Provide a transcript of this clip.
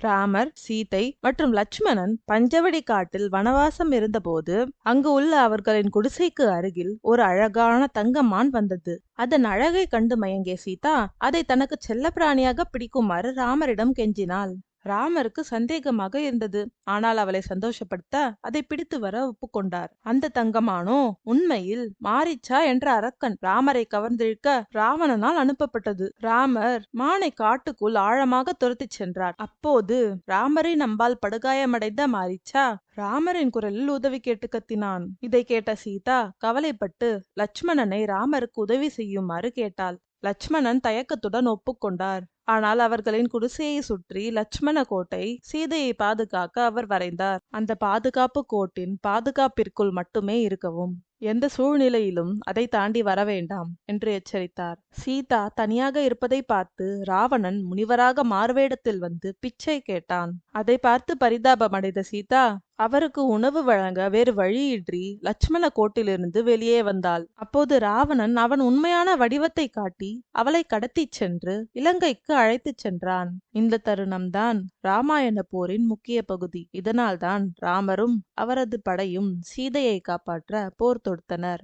ராமர் சீதை மற்றும் லட்சுமணன் பஞ்சவடி காட்டில் வனவாசம் இருந்தபோது அங்கு உள்ள அவர்களின் குடிசைக்கு அருகில் ஒரு அழகான தங்கமான் வந்தது. அதன் அழகை கண்டு மயங்கிய சீதா அதை தனக்கு செல்லப்பிராணியாக பிடிக்குமாறு ராமரிடம் கெஞ்சினாள். ராமருக்கு சந்தேகமாக இருந்தது. ஆனால் அவளை சந்தோஷப்படுத்த அதை பிடித்து வர ஒப்புக்கொண்டார். அந்த தங்கமானோ உண்மையில் மாரிச்சா என்ற அரக்கன் ராமரை கவர்ந்திழுக்க ராவணனால் அனுப்பப்பட்டது. ராமர் மானை காட்டுக்குள் ஆழமாக துரத்திச் சென்றார். அப்போது ராமரை நம்பால் படுகாயமடைந்த மாரிச்சா? ராமரின் குரலில் உதவி கேட்டு கத்தினான். இதை கேட்ட சீதா கவலைப்பட்டு லட்சுமணனை ராமருக்கு உதவி செய்யுமாறு கேட்டாள். லட்சுமணன் தயக்கத்துடன் ஒப்புக்கொண்டார். ஆனால் அவர்களின் குடிசையை சுற்றி லட்சுமண கோட்டை சீதையை பாதுகாக்க அவர் வரைந்தார். அந்த பாதுகாப்பு கோட்டின் பாதுகாப்பிற்குள் மட்டுமே இருக்கவும் எந்த சூழ்நிலையிலும் அதை தாண்டி வர வேண்டாம் என்று எச்சரித்தார். சீதா தனியாக இருப்பதை பார்த்து ராவணன் முனிவராக மாறுவேடத்தில் வந்து பிச்சை கேட்டான். அதை பார்த்து பரிதாபம் அடைந்த சீதா அவருக்கு உணவு வழங்க வேறு வழியின்றி லட்சுமண கோட்டிலிருந்து வெளியே வந்தாள். அப்போது ராவணன் அவன் உண்மையான வடிவத்தை காட்டி அவளை கடத்திச் சென்று இலங்கைக்கு அழைத்துச் சென்றான். இந்த தருணம்தான் ராமாயண போரின் முக்கிய பகுதி. இதனால்தான் ராமரும் அவரது படையும் சீதையை காப்பாற்ற போர் தொடுத்தனர்.